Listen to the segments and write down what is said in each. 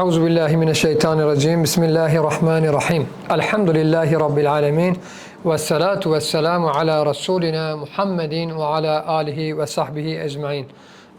Euzu billahi mineşşeytanirracim. Bismillahirrahmanirrahim. Elhamdülillahi rabbil alamin. Ve salatu vesselamu ala rasulina Muhammedin ve ala alihi ve sahbihi ecmaîn.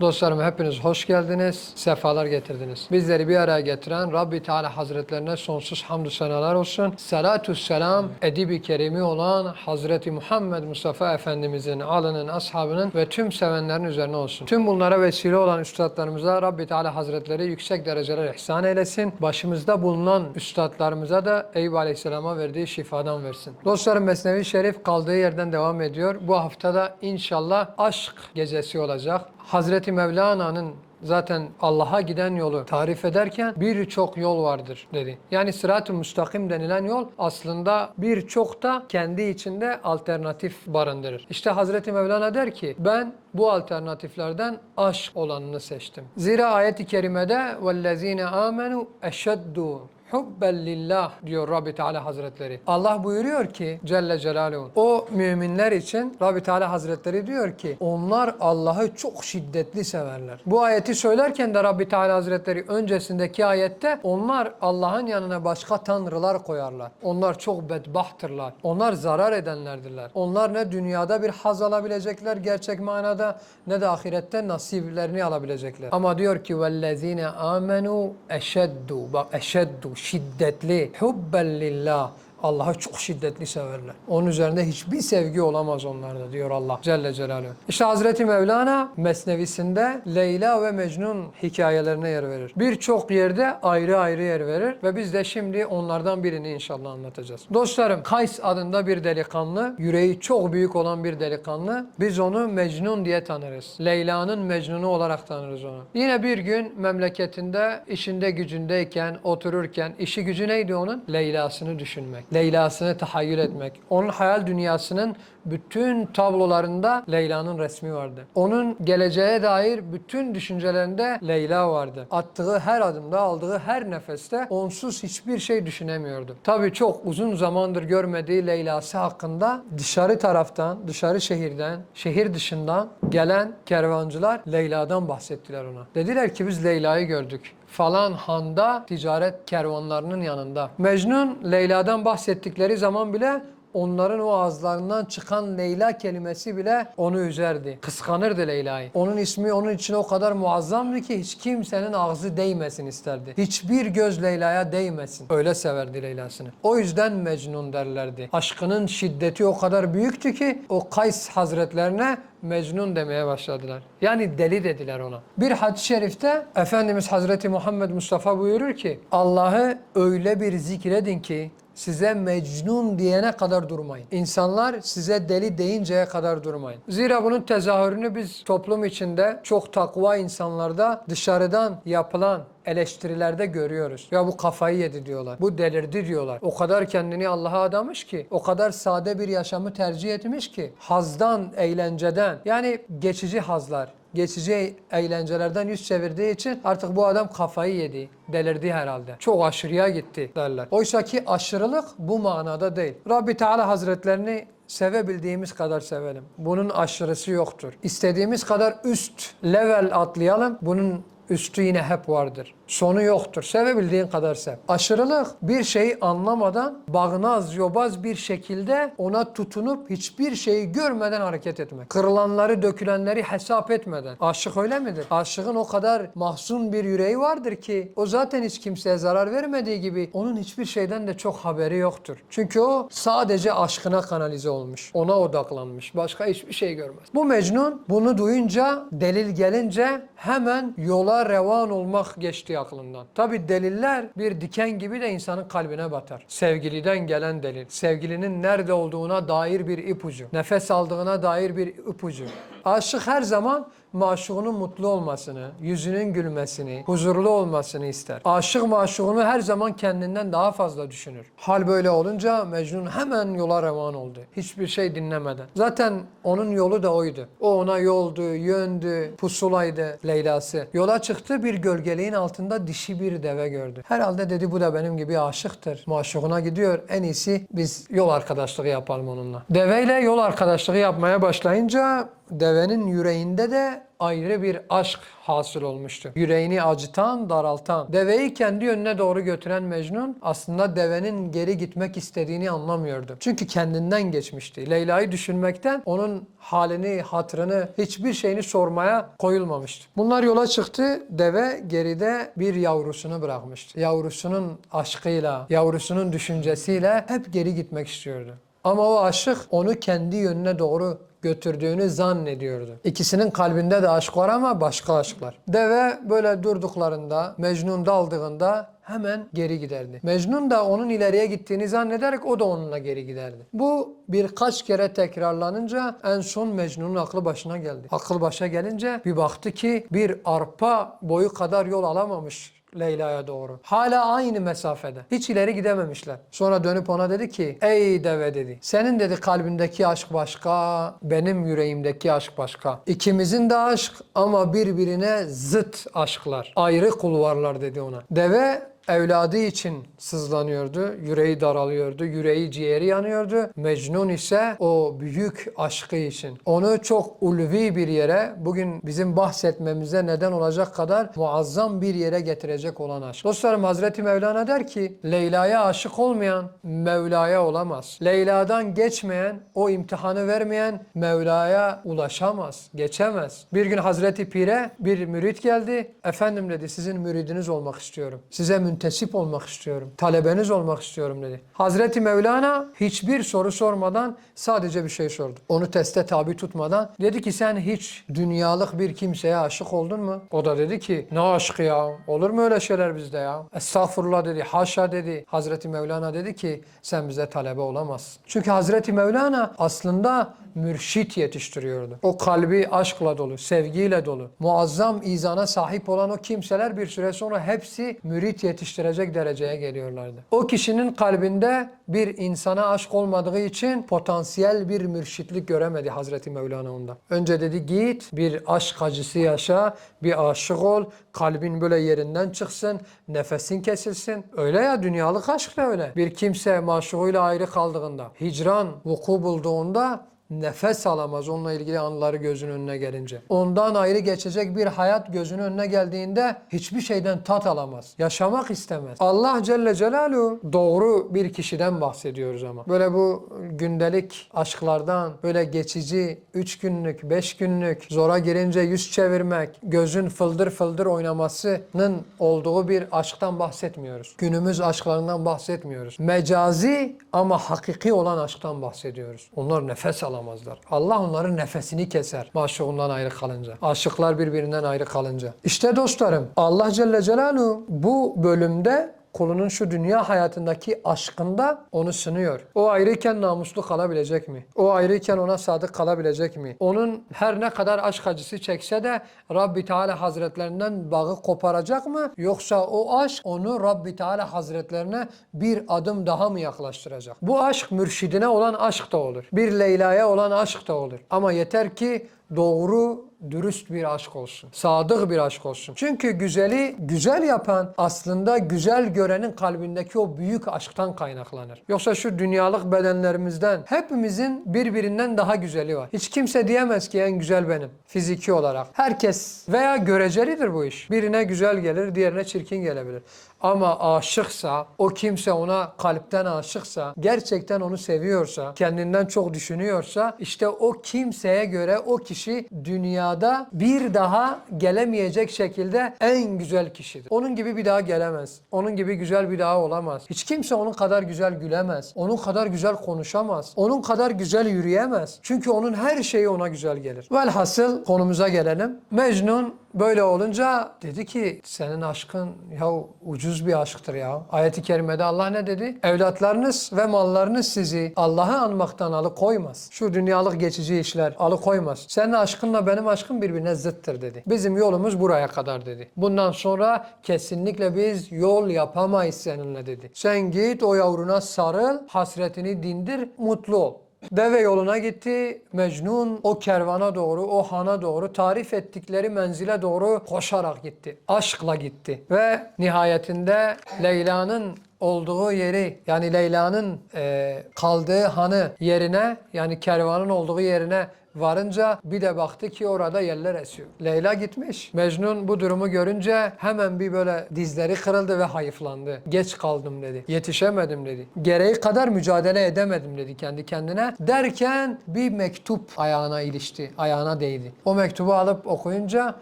Dostlarım hepiniz hoş geldiniz, sefalar getirdiniz. Bizleri bir araya getiren Rabbi Teala Hazretlerine sonsuz hamdü senalar olsun. Salatü selam edibi kerimi olan Hazreti Muhammed Mustafa Efendimizin, alının, ashabının ve tüm sevenlerin üzerine olsun. Tüm bunlara vesile olan üstadlarımıza Rabbi Teala Hazretleri yüksek dereceler ihsan eylesin. Başımızda bulunan üstadlarımıza da Eyüp Aleyhisselam'a verdiği şifadan versin. Dostlarım Mesnevi Şerif kaldığı yerden devam ediyor. Bu haftada inşallah aşk gecesi olacak. Hazreti Mevlana'nın zaten Allah'a giden yolu tarif ederken birçok yol vardır dedi. Yani sırat-ı müstakim denilen yol aslında birçok da kendi içinde alternatif barındırır. İşte Hazreti Mevlana der ki ben bu alternatiflerden aşk olanını seçtim. Zira ayet-i kerimede وَالَّذ۪ينَ آمَنُوا اَشَدُّ hubben lillah diyor Rabbi Teala Hazretleri. Allah buyuruyor ki Celle Celaluhu o müminler için Rabbi Teala Hazretleri diyor ki onlar Allah'ı çok şiddetli severler. Bu ayeti söylerken de Rabbi Teala Hazretleri öncesindeki ayette onlar Allah'ın yanına başka tanrılar koyarlar. Onlar çok bedbahtırlar. Onlar zarar edenlerdirler. Onlar ne dünyada bir haz alabilecekler gerçek manada ne de ahirette nasiplerini alabilecekler. Ama diyor ki vellezine amenu eşeddu bak eşeddu شدة ليه؟ حبا لله. Allah'ı çok şiddetli severler. Onun üzerinde hiçbir sevgi olamaz onlarda diyor Allah Celle Celaluhu. İşte Hazreti Mevlana Mesnevisinde Leyla ve Mecnun hikayelerine yer verir. Birçok yerde ayrı ayrı yer verir ve biz de şimdi onlardan birini inşallah anlatacağız. Dostlarım Kays adında bir delikanlı, yüreği çok büyük olan bir delikanlı. Biz onu Mecnun diye tanırız. Leyla'nın Mecnun'u olarak tanırız onu. Yine bir gün memleketinde işinde gücündeyken, otururken işi gücü neydi onun? Leyla'sını düşünmek. Leyla'sını tahayyül etmek. Onun hayal dünyasının bütün tablolarında Leyla'nın resmi vardı. Onun geleceğe dair bütün düşüncelerinde Leyla vardı. Attığı her adımda, aldığı her nefeste onsuz hiçbir şey düşünemiyordu. Tabii çok uzun zamandır görmediği Leyla'sı hakkında dışarı taraftan, dışarı şehirden, şehir dışından gelen kervancılar Leyla'dan bahsettiler ona. Dediler ki biz Leyla'yı gördük falan handa ticaret kervanlarının yanında. Mecnun Leyla'dan bahsettikleri zaman bile onların o ağızlarından çıkan Leyla kelimesi bile onu üzerdi. Kıskanırdı Leyla'yı. Onun ismi onun için o kadar muazzamdı ki hiç kimsenin ağzı değmesin isterdi. Hiçbir göz Leyla'ya değmesin. Öyle severdi Leyla'sını. O yüzden Mecnun derlerdi. Aşkının şiddeti o kadar büyüktü ki o Kays Hazretlerine Mecnun demeye başladılar. Yani deli dediler ona. Bir hadis-i şerifte Efendimiz Hazreti Muhammed Mustafa buyurur ki Allah'ı öyle bir zikredin ki size mecnun diyene kadar durmayın. İnsanlar size deli deyinceye kadar durmayın. Zira bunun tezahürünü biz toplum içinde çok takva insanlarda dışarıdan yapılan eleştirilerde görüyoruz. Ya bu kafayı yedi diyorlar. Bu delirdi diyorlar. O kadar kendini Allah'a adamış ki, o kadar sade bir yaşamı tercih etmiş ki, hazdan, eğlenceden, yani geçici hazlar, geçici eğlencelerden yüz çevirdiği için artık bu adam kafayı yedi, delirdi herhalde. Çok aşırıya gitti derler. Oysa ki aşırılık bu manada değil. Rabbi Teala Hazretlerini sevebildiğimiz kadar sevelim. Bunun aşırısı yoktur. İstediğimiz kadar üst level atlayalım. Bunun üstü yine hep vardır. Sonu yoktur. Sevebildiğin kadar sev. Aşırılık bir şeyi anlamadan bağnaz, yobaz bir şekilde ona tutunup hiçbir şeyi görmeden hareket etmek. Kırılanları, dökülenleri hesap etmeden. Aşık öyle midir? Aşığın o kadar mahzun bir yüreği vardır ki o zaten hiç kimseye zarar vermediği gibi onun hiçbir şeyden de çok haberi yoktur. Çünkü o sadece aşkına kanalize olmuş. Ona odaklanmış. Başka hiçbir şey görmez. Bu Mecnun bunu duyunca, delil gelince hemen yola revan olmak geçti aklından. Tabi deliller bir diken gibi de insanın kalbine batar. Sevgiliden gelen delil, sevgilinin nerede olduğuna dair bir ipucu, nefes aldığına dair bir ipucu. Aşık her zaman maşuğunun mutlu olmasını, yüzünün gülmesini, huzurlu olmasını ister. Aşık maşuğunu her zaman kendinden daha fazla düşünür. Hal böyle olunca Mecnun hemen yola revan oldu. Hiçbir şey dinlemeden. Zaten onun yolu da oydu. O ona yoldu, yöndü, pusulaydı Leyla'sı. Yola çıktı bir gölgeliğin altında dişi bir deve gördü. Herhalde dedi bu da benim gibi aşıktır. Maşuğuna gidiyor. En iyisi biz yol arkadaşlığı yapalım onunla. Deveyle yol arkadaşlığı yapmaya başlayınca devenin yüreğinde de ayrı bir aşk hasıl olmuştu. Yüreğini acıtan, daraltan. Deveyi kendi yönüne doğru götüren Mecnun aslında devenin geri gitmek istediğini anlamıyordu. Çünkü kendinden geçmişti. Leyla'yı düşünmekten onun halini, hatırını, hiçbir şeyini sormaya koyulmamıştı. Bunlar yola çıktı. Deve geride bir yavrusunu bırakmıştı. Yavrusunun aşkıyla, yavrusunun düşüncesiyle hep geri gitmek istiyordu. Ama o aşık onu kendi yönüne doğru götürdüğünü zannediyordu. İkisinin kalbinde de aşk var ama başka aşklar. Deve böyle durduklarında, Mecnun daldığında hemen geri giderdi. Mecnun da onun ileriye gittiğini zannederek o da onunla geri giderdi. Bu birkaç kere tekrarlanınca en son Mecnun'un aklı başına geldi. Akıl başa gelince bir baktı ki bir arpa boyu kadar yol alamamış Leyla'ya doğru. Hala aynı mesafede. Hiç ileri gidememişler. Sonra dönüp ona dedi ki ey deve dedi. Senin dedi kalbindeki aşk başka, benim yüreğimdeki aşk başka. İkimizin de aşk ama birbirine zıt aşklar. Ayrı kulvarlar dedi ona. Deve evladı için sızlanıyordu. Yüreği daralıyordu. Yüreği ciğeri yanıyordu. Mecnun ise o büyük aşkı için. Onu çok ulvi bir yere bugün bizim bahsetmemize neden olacak kadar muazzam bir yere getirecek olan aşk. Dostlarım Hazreti Mevlana der ki Leyla'ya aşık olmayan Mevla'ya olamaz. Leyla'dan geçmeyen o imtihanı vermeyen Mevla'ya ulaşamaz. Geçemez. Bir gün Hazreti Pir'e bir mürit geldi. Efendim dedi sizin müridiniz olmak istiyorum. Size müntesip olmak istiyorum. Talebeniz olmak istiyorum dedi. Hazreti Mevlana hiçbir soru sormadan sadece bir şey sordu. Onu teste tabi tutmadan dedi ki sen hiç dünyalık bir kimseye aşık oldun mu? O da dedi ki ne aşkı ya? Olur mu öyle şeyler bizde ya? Estağfurullah dedi. Haşa dedi. Hazreti Mevlana dedi ki sen bize talebe olamazsın. Çünkü Hazreti Mevlana aslında mürşit yetiştiriyordu. O kalbi aşkla dolu, sevgiyle dolu. Muazzam izana sahip olan o kimseler bir süre sonra hepsi mürit yetiştirecek dereceye geliyorlardı. O kişinin kalbinde bir insana aşk olmadığı için potansiyel bir mürşitlik göremedi Hazreti Mevlana onda. Önce dedi git bir aşk acısı yaşa, bir aşık ol, kalbin böyle yerinden çıksın, nefesin kesilsin. Öyle ya dünyalık aşk da öyle. Bir kimse maşuğuyla ayrı kaldığında, hicran vuku bulduğunda nefes alamaz onunla ilgili anıları gözünün önüne gelince. Ondan ayrı geçecek bir hayat gözünün önüne geldiğinde hiçbir şeyden tat alamaz. Yaşamak istemez. Allah Celle Celaluhu doğru bir kişiden bahsediyoruz ama. Böyle bu gündelik aşklardan böyle geçici 3 günlük, 5 günlük zora girince yüz çevirmek, gözün fıldır fıldır oynamasının olduğu bir aşktan bahsetmiyoruz. Günümüz aşklarından bahsetmiyoruz. Mecazi ama hakiki olan aşktan bahsediyoruz. Onlar nefes alamazlar. Allah onların nefesini keser maşuğundan ayrı kalınca. Aşıklar birbirinden ayrı kalınca. İşte dostlarım Allah Celle Celaluhu bu bölümde kulunun şu dünya hayatındaki aşkında onu sınıyor. O ayrıyken namuslu kalabilecek mi? O ayrıyken ona sadık kalabilecek mi? Onun her ne kadar aşk acısı çekse de Rabbi Teala Hazretlerinden bağı koparacak mı? Yoksa o aşk onu Rabbi Teala Hazretlerine bir adım daha mı yaklaştıracak? Bu aşk mürşidine olan aşk da olur. Bir Leyla'ya olan aşk da olur. Ama yeter ki doğru dürüst bir aşk olsun. Sadık bir aşk olsun. Çünkü güzeli güzel yapan aslında güzel görenin kalbindeki o büyük aşktan kaynaklanır. Yoksa şu dünyalık bedenlerimizden hepimizin birbirinden daha güzeli var. Hiç kimse diyemez ki en güzel benim fiziki olarak. Herkes veya görecelidir bu iş. Birine güzel gelir, diğerine çirkin gelebilir. Ama aşıksa, o kimse ona kalpten aşıksa, gerçekten onu seviyorsa, kendinden çok düşünüyorsa, işte o kimseye göre o kişi dünyada bir daha gelemeyecek şekilde en güzel kişidir. Onun gibi bir daha gelemez. Onun gibi güzel bir daha olamaz. Hiç kimse onun kadar güzel gülemez. Onun kadar güzel konuşamaz. Onun kadar güzel yürüyemez. Çünkü onun her şeyi ona güzel gelir. Velhasıl konumuza gelelim. Mecnun Böyle olunca dedi ki senin aşkın ya ucuz bir aşktır ya. Ayet-i kerimede Allah ne dedi? Evlatlarınız ve mallarınız sizi Allah'ı anmaktan alıkoymaz. Şu dünyalık geçici işler alıkoymaz. Senin aşkınla benim aşkım birbirine zıttır dedi. Bizim yolumuz buraya kadar dedi. Bundan sonra kesinlikle biz yol yapamayız seninle dedi. Sen git o yavruna sarıl, hasretini dindir, mutlu ol. Deve yoluna gitti. Mecnun o kervana doğru, o hana doğru, tarif ettikleri menzile doğru koşarak gitti. Aşkla gitti. Ve nihayetinde Leyla'nın olduğu yeri yani Leyla'nın e, kaldığı hanı yerine yani kervanın olduğu yerine varınca bir de baktı ki orada yerler esiyor. Leyla gitmiş. Mecnun bu durumu görünce hemen bir böyle dizleri kırıldı ve hayıflandı. Geç kaldım dedi. Yetişemedim dedi. Gereği kadar mücadele edemedim dedi kendi kendine. Derken bir mektup ayağına ilişti. Ayağına değdi. O mektubu alıp okuyunca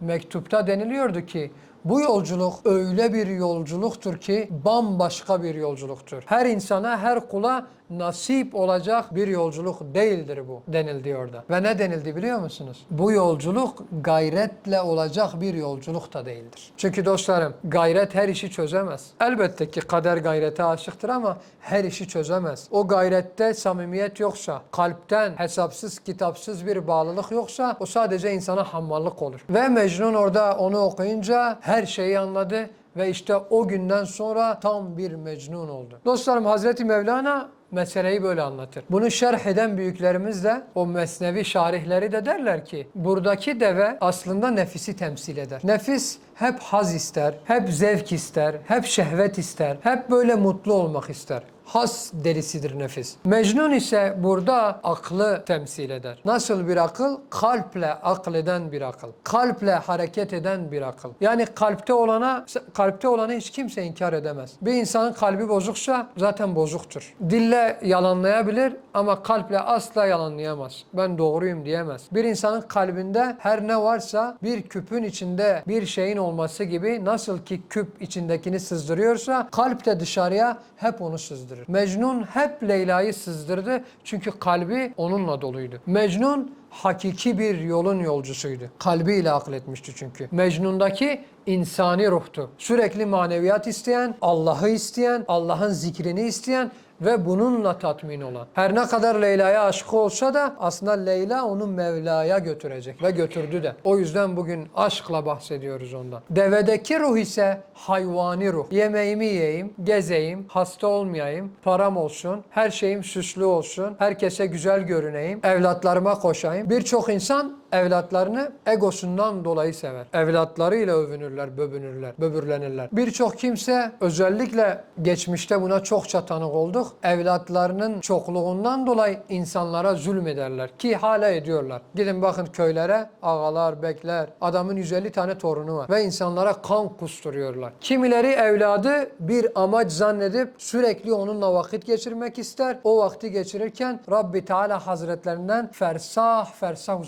mektupta deniliyordu ki bu yolculuk öyle bir yolculuktur ki bambaşka bir yolculuktur. Her insana, her kula nasip olacak bir yolculuk değildir bu denildi orada. Ve ne denildi biliyor musunuz? Bu yolculuk gayretle olacak bir yolculuk da değildir. Çünkü dostlarım gayret her işi çözemez. Elbette ki kader gayrete aşıktır ama her işi çözemez. O gayrette samimiyet yoksa, kalpten hesapsız kitapsız bir bağlılık yoksa o sadece insana hammallık olur. Ve Mecnun orada onu okuyunca her şeyi anladı ve işte o günden sonra tam bir mecnun oldu. Dostlarım Hazreti Mevlana meseleyi böyle anlatır. Bunu şerh eden büyüklerimiz de o mesnevi şarihleri de derler ki buradaki deve aslında nefisi temsil eder. Nefis hep haz ister, hep zevk ister, hep şehvet ister, hep böyle mutlu olmak ister. Has delisidir nefis. Mecnun ise burada aklı temsil eder. Nasıl bir akıl? Kalple akleden bir akıl. Kalple hareket eden bir akıl. Yani kalpte olana kalpte olanı hiç kimse inkar edemez. Bir insanın kalbi bozuksa zaten bozuktur. Dille yalanlayabilir ama kalple asla yalanlayamaz. Ben doğruyum diyemez. Bir insanın kalbinde her ne varsa bir küpün içinde bir şeyin olması gibi nasıl ki küp içindekini sızdırıyorsa kalp de dışarıya hep onu sızdırır. Mecnun hep Leyla'yı sızdırdı çünkü kalbi onunla doluydu. Mecnun hakiki bir yolun yolcusuydu. Kalbiyle akletmişti çünkü. Mecnun'daki insani ruhtu. Sürekli maneviyat isteyen, Allah'ı isteyen, Allah'ın zikrini isteyen ve bununla tatmin olan. Her ne kadar Leyla'ya aşık olsa da aslında Leyla onu Mevla'ya götürecek ve götürdü de. O yüzden bugün aşkla bahsediyoruz ondan. Devedeki ruh ise hayvani ruh. Yemeğimi yiyeyim, gezeyim, hasta olmayayım, param olsun, her şeyim süslü olsun, herkese güzel görüneyim, evlatlarıma koşayım. Birçok insan evlatlarını egosundan dolayı sever. Evlatlarıyla övünürler, böbünürler, böbürlenirler. Birçok kimse özellikle geçmişte buna çokça tanık olduk. Evlatlarının çokluğundan dolayı insanlara zulmederler ki hala ediyorlar. Gidin bakın köylere ağalar, bekler. Adamın 150 tane torunu var ve insanlara kan kusturuyorlar. Kimileri evladı bir amaç zannedip sürekli onunla vakit geçirmek ister. O vakti geçirirken Rabbi Teala Hazretlerinden fersah fersah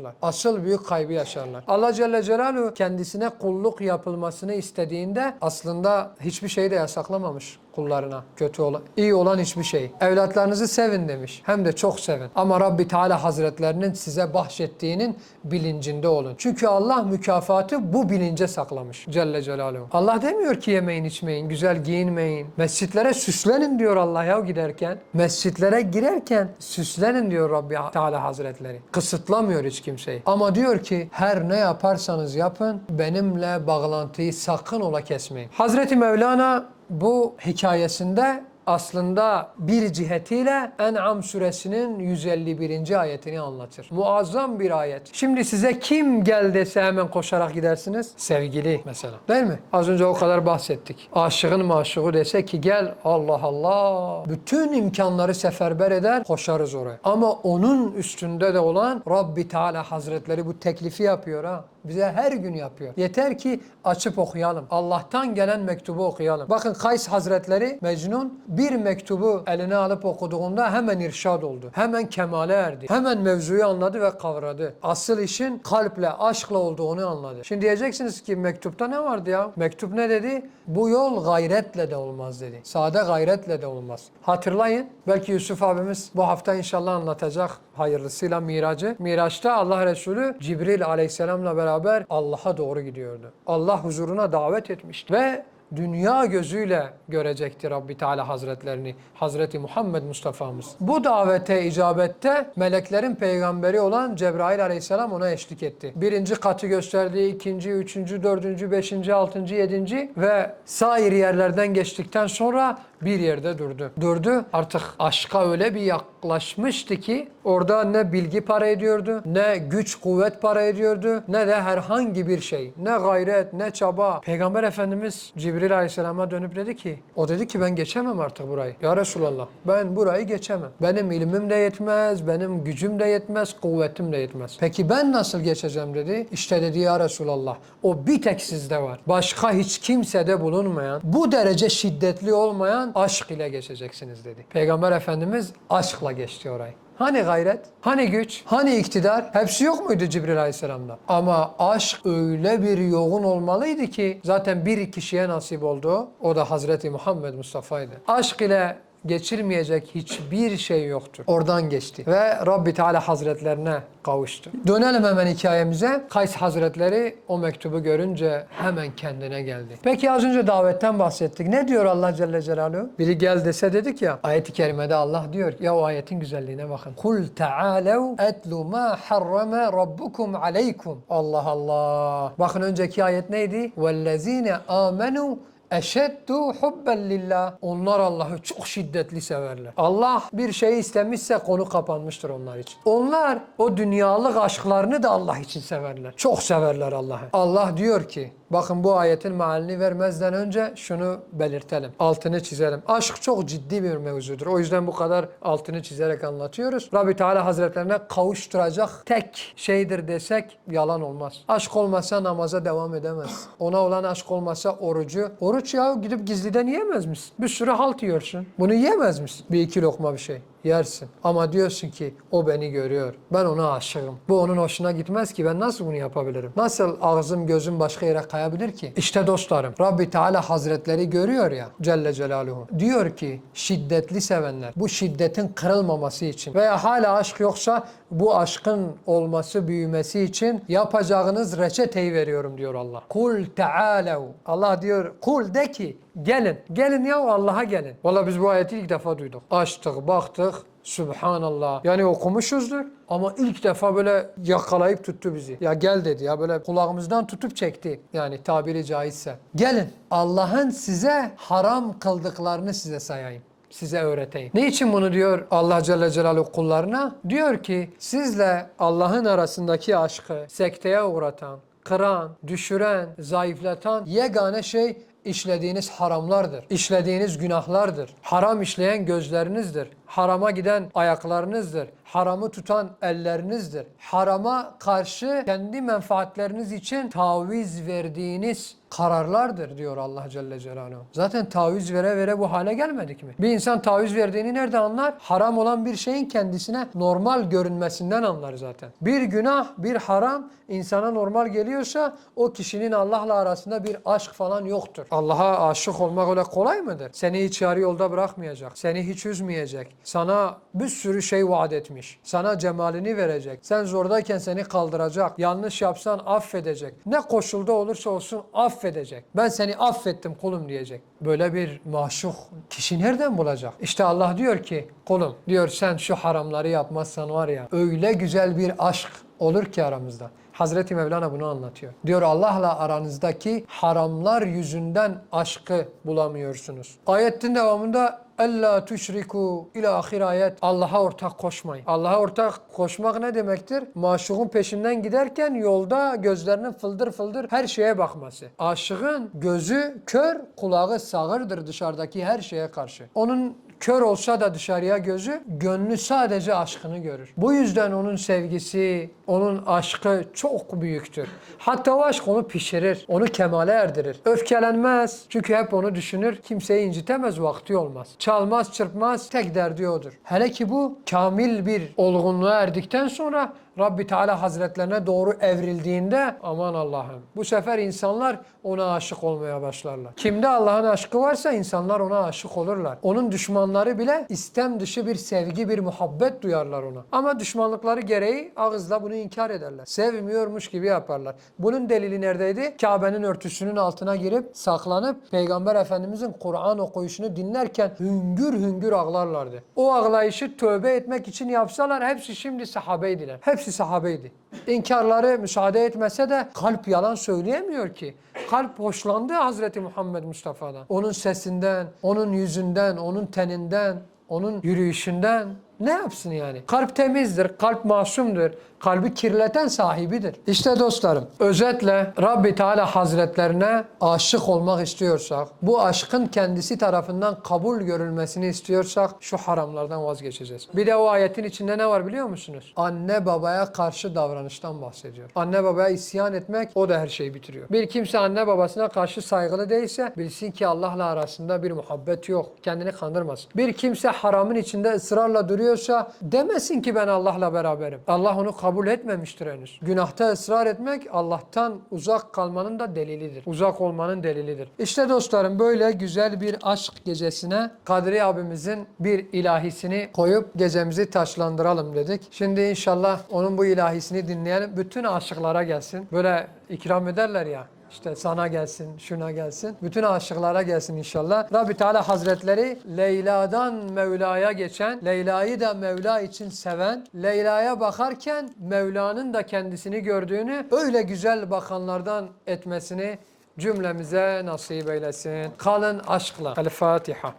uzaklaşırlar. Asıl büyük kaybı yaşarlar. Allah Celle Celaluhu kendisine kulluk yapılmasını istediğinde aslında hiçbir şeyi de yasaklamamış kullarına kötü olan, iyi olan hiçbir şey. Evlatlarınızı sevin demiş. Hem de çok sevin. Ama Rabbi Teala Hazretlerinin size bahşettiğinin bilincinde olun. Çünkü Allah mükafatı bu bilince saklamış Celle Celaluhu. Allah demiyor ki yemeyin içmeyin, güzel giyinmeyin. Mescitlere süslenin diyor Allah ya giderken. Mescitlere girerken süslenin diyor Rabbi Teala Hazretleri. Kısıtlamıyor hiç kimseyi. Ama diyor ki her ne yaparsanız yapın benimle bağlantıyı sakın ola kesmeyin. Hazreti Mevlana bu hikayesinde aslında bir cihetiyle En'am suresinin 151. ayetini anlatır. Muazzam bir ayet. Şimdi size kim gel dese hemen koşarak gidersiniz? Sevgili mesela. Değil mi? Az önce o kadar bahsettik. Aşığın maşuğu dese ki gel Allah Allah. Bütün imkanları seferber eder koşarız oraya. Ama onun üstünde de olan Rabbi Teala Hazretleri bu teklifi yapıyor ha. Bize her gün yapıyor. Yeter ki açıp okuyalım. Allah'tan gelen mektubu okuyalım. Bakın Kays Hazretleri Mecnun bir mektubu eline alıp okuduğunda hemen irşad oldu. Hemen kemale erdi. Hemen mevzuyu anladı ve kavradı. Asıl işin kalple, aşkla olduğunu anladı. Şimdi diyeceksiniz ki mektupta ne vardı ya? Mektup ne dedi? Bu yol gayretle de olmaz dedi. Sade gayretle de olmaz. Hatırlayın. Belki Yusuf abimiz bu hafta inşallah anlatacak hayırlısıyla miracı. Miraçta Allah Resulü Cibril aleyhisselamla beraber Allah'a doğru gidiyordu. Allah huzuruna davet etmişti. Ve dünya gözüyle görecekti Rabbi Teala Hazretlerini, Hazreti Muhammed Mustafa'mız. Bu davete icabette meleklerin peygamberi olan Cebrail Aleyhisselam ona eşlik etti. Birinci katı gösterdi, ikinci, üçüncü, dördüncü, beşinci, altıncı, yedinci ve sair yerlerden geçtikten sonra Bir yerde durdu. Durdu artık aşka öyle bir yaklaşmıştı ki orada ne bilgi para ediyordu, ne güç kuvvet para ediyordu, ne de herhangi bir şey. Ne gayret, ne çaba. Peygamber Efendimiz Cibril Aleyhisselam'a dönüp dedi ki, o dedi ki ben geçemem artık burayı. Ya Resulallah ben burayı geçemem. Benim ilmim de yetmez, benim gücüm de yetmez, kuvvetim de yetmez. Peki ben nasıl geçeceğim dedi. İşte dedi ya Resulallah o bir tek sizde var. Başka hiç kimsede bulunmayan, bu derece şiddetli olmayan aşk ile geçeceksiniz dedi. Peygamber Efendimiz aşkla geçti orayı. Hani gayret, hani güç, hani iktidar hepsi yok muydu Cibril Aleyhisselam'da? Ama aşk öyle bir yoğun olmalıydı ki zaten bir kişiye nasip oldu. O da Hazreti Muhammed Mustafa'ydı. Aşk ile geçilmeyecek hiçbir şey yoktur. Oradan geçti ve Rabbi Teala Hazretlerine kavuştu. Dönelim hemen hikayemize. Kays Hazretleri o mektubu görünce hemen kendine geldi. Peki az önce davetten bahsettik. Ne diyor Allah Celle Celaluhu? Biri gel dese dedik ya. Ayet-i kerimede Allah diyor. Ya o ayetin güzelliğine bakın. Kul ta'alev etlu ma harrama rabbukum aleykum. Allah Allah. Bakın önceki ayet neydi? Vellezine amenu Eşeddu hubben lillah. Onlar Allah'ı çok şiddetli severler. Allah bir şey istemişse konu kapanmıştır onlar için. Onlar o dünyalık aşklarını da Allah için severler. Çok severler Allah'ı. Allah diyor ki Bakın bu ayetin mealini vermezden önce şunu belirtelim. Altını çizelim. Aşk çok ciddi bir mevzudur. O yüzden bu kadar altını çizerek anlatıyoruz. Rabbi Teala Hazretlerine kavuşturacak tek şeydir desek yalan olmaz. Aşk olmasa namaza devam edemez. Ona olan aşk olmasa orucu. Oruç ya gidip gizliden yiyemez misin? Bir sürü halt yiyorsun. Bunu yiyemez misin? Bir iki lokma bir şey yersin. Ama diyorsun ki o beni görüyor. Ben ona aşığım. Bu onun hoşuna gitmez ki ben nasıl bunu yapabilirim? Nasıl ağzım gözüm başka yere kayabilir ki? İşte dostlarım Rabbi Teala Hazretleri görüyor ya Celle Celaluhu. Diyor ki şiddetli sevenler bu şiddetin kırılmaması için veya hala aşk yoksa bu aşkın olması büyümesi için yapacağınız reçeteyi veriyorum diyor Allah. Kul tealev. Allah diyor kul de ki gelin. Gelin ya Allah'a gelin. Valla biz bu ayeti ilk defa duyduk. Açtık baktık Subhanallah. Yani okumuşuzdur ama ilk defa böyle yakalayıp tuttu bizi. Ya gel dedi ya böyle kulağımızdan tutup çekti. Yani tabiri caizse. Gelin Allah'ın size haram kıldıklarını size sayayım size öğreteyim. Ne için bunu diyor Allah Celle Celaluhu kullarına? Diyor ki sizle Allah'ın arasındaki aşkı sekteye uğratan, kıran, düşüren, zayıflatan yegane şey işlediğiniz haramlardır. İşlediğiniz günahlardır. Haram işleyen gözlerinizdir. Harama giden ayaklarınızdır. Haramı tutan ellerinizdir. Harama karşı kendi menfaatleriniz için taviz verdiğiniz kararlardır diyor Allah Celle Celaluhu. Zaten taviz vere vere bu hale gelmedik mi? Bir insan taviz verdiğini nerede anlar? Haram olan bir şeyin kendisine normal görünmesinden anlar zaten. Bir günah, bir haram insana normal geliyorsa o kişinin Allah'la arasında bir aşk falan yoktur. Allah'a aşık olmak öyle kolay mıdır? Seni hiç yarı yolda bırakmayacak. Seni hiç üzmeyecek. Sana bir sürü şey vaat etmiş. Sana cemalini verecek. Sen zordayken seni kaldıracak. Yanlış yapsan affedecek. Ne koşulda olursa olsun affedecek. Ben seni affettim kulum diyecek. Böyle bir maşuk kişi nereden bulacak? İşte Allah diyor ki kulum diyor sen şu haramları yapmazsan var ya öyle güzel bir aşk olur ki aramızda. Hazreti Mevlana bunu anlatıyor. Diyor Allah'la aranızdaki haramlar yüzünden aşkı bulamıyorsunuz. Ayetin devamında Ella tüşriku ila ahir ayet. Allah'a ortak koşmayın. Allah'a ortak koşmak ne demektir? Maşuğun peşinden giderken yolda gözlerinin fıldır fıldır her şeye bakması. Aşığın gözü kör, kulağı sağırdır dışarıdaki her şeye karşı. Onun kör olsa da dışarıya gözü, gönlü sadece aşkını görür. Bu yüzden onun sevgisi, onun aşkı çok büyüktür. Hatta o aşk onu pişirir, onu kemale erdirir. Öfkelenmez çünkü hep onu düşünür. Kimseyi incitemez, vakti olmaz. Çalmaz, çırpmaz, tek derdi odur. Hele ki bu kamil bir olgunluğa erdikten sonra Rabbi Teala Hazretlerine doğru evrildiğinde aman Allah'ım. Bu sefer insanlar ona aşık olmaya başlarlar. Kimde Allah'ın aşkı varsa insanlar ona aşık olurlar. Onun düşmanları bile istem dışı bir sevgi, bir muhabbet duyarlar ona. Ama düşmanlıkları gereği ağızla bunu inkar ederler. Sevmiyormuş gibi yaparlar. Bunun delili neredeydi? Kabe'nin örtüsünün altına girip saklanıp Peygamber Efendimizin Kur'an okuyuşunu dinlerken hüngür hüngür ağlarlardı. O ağlayışı tövbe etmek için yapsalar hepsi şimdi sahabeydiler. Hepsi hepsi sahabeydi. İnkarları müsaade etmese de kalp yalan söyleyemiyor ki. Kalp hoşlandı Hazreti Muhammed Mustafa'dan. Onun sesinden, onun yüzünden, onun teninden, onun yürüyüşünden ne yapsın yani? Kalp temizdir, kalp masumdur. Kalbi kirleten sahibidir. İşte dostlarım, özetle Rabbi Teala Hazretlerine aşık olmak istiyorsak, bu aşkın kendisi tarafından kabul görülmesini istiyorsak şu haramlardan vazgeçeceğiz. Bir de o ayetin içinde ne var biliyor musunuz? Anne babaya karşı davranıştan bahsediyor. Anne babaya isyan etmek o da her şeyi bitiriyor. Bir kimse anne babasına karşı saygılı değilse bilsin ki Allah'la arasında bir muhabbet yok. Kendini kandırmasın. Bir kimse haramın içinde ısrarla duruyorsa demesin ki ben Allah'la beraberim. Allah onu kabul etmemiştir henüz. Günahta ısrar etmek Allah'tan uzak kalmanın da delilidir. Uzak olmanın delilidir. İşte dostlarım böyle güzel bir aşk gecesine Kadri abimizin bir ilahisini koyup gecemizi taşlandıralım dedik. Şimdi inşallah onun bu ilahisini dinleyelim. Bütün aşıklara gelsin. Böyle ikram ederler ya. İşte sana gelsin, şuna gelsin. Bütün aşıklara gelsin inşallah. Rabbi Teala Hazretleri Leyla'dan Mevla'ya geçen, Leyla'yı da Mevla için seven, Leyla'ya bakarken Mevla'nın da kendisini gördüğünü öyle güzel bakanlardan etmesini cümlemize nasip eylesin. Kalın aşkla. El Fatiha.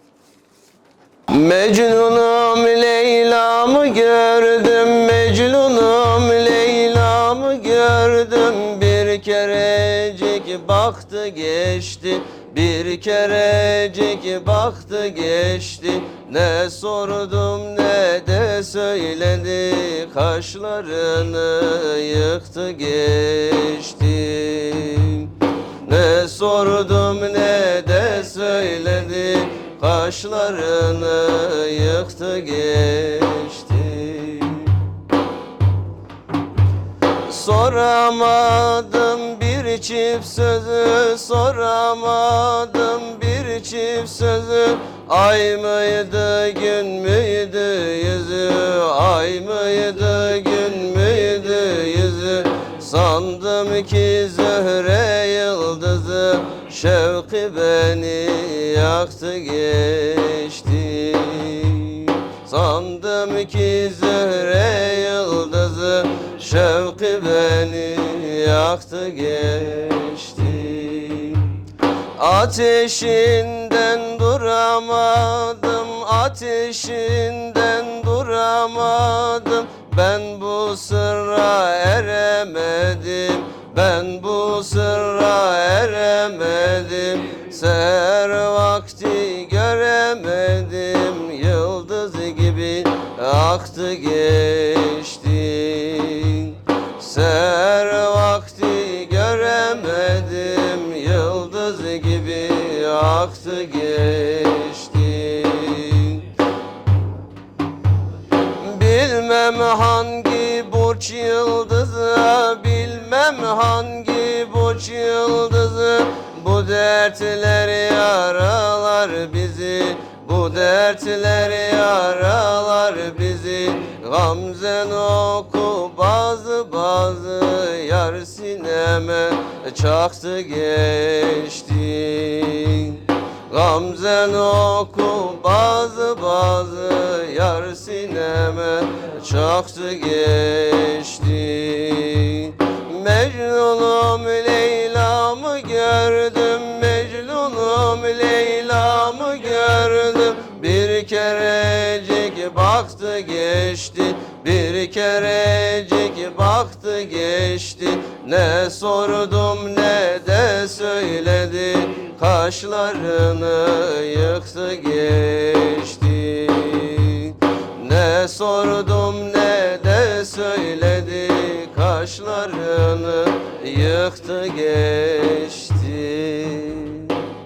Mecnunum Leyla'mı gördüm Mecnunum baktı geçti Bir kerecik baktı geçti. Ne sordum ne de söyledi Kaşlarını yıktı geçti. Ne sordum ne de söyledi Kaşlarını yıktı geçti. Soramadım bir çift sözü Soramadım. Bir çift sözü Ay mıydı gün müydü yüzü? Ay mıydı gün müydü yüzü? Sandım ki zöhre yıldızı Şevki beni yaktı geçti. Sandım ki zöhre yıldızı Şevki beni yaktı geçti. Ateşinden duramadım Ateşinden duramadım. Ben bu sırra eremedim Ben bu sırra eremedim. Seher hangi burç yıldızı? Bu dertler yaralar bizi. Bu dertler yaralar bizi. Gamzen oku bazı bazı Yar sineme çaktı geçti. Gamzen oku bazı bazı Yar sineme çaktı geçti Mecnunum Leyla'mı gördüm. Mecnunum Leyla'mı gördüm. Bir kerecik baktı geçti. Bir kerecik baktı geçti. Ne sordum ne de söyledi. Kaşlarını yıktı geçti. Ne sordum ne de söyledi Kaşlarını yıktı geçti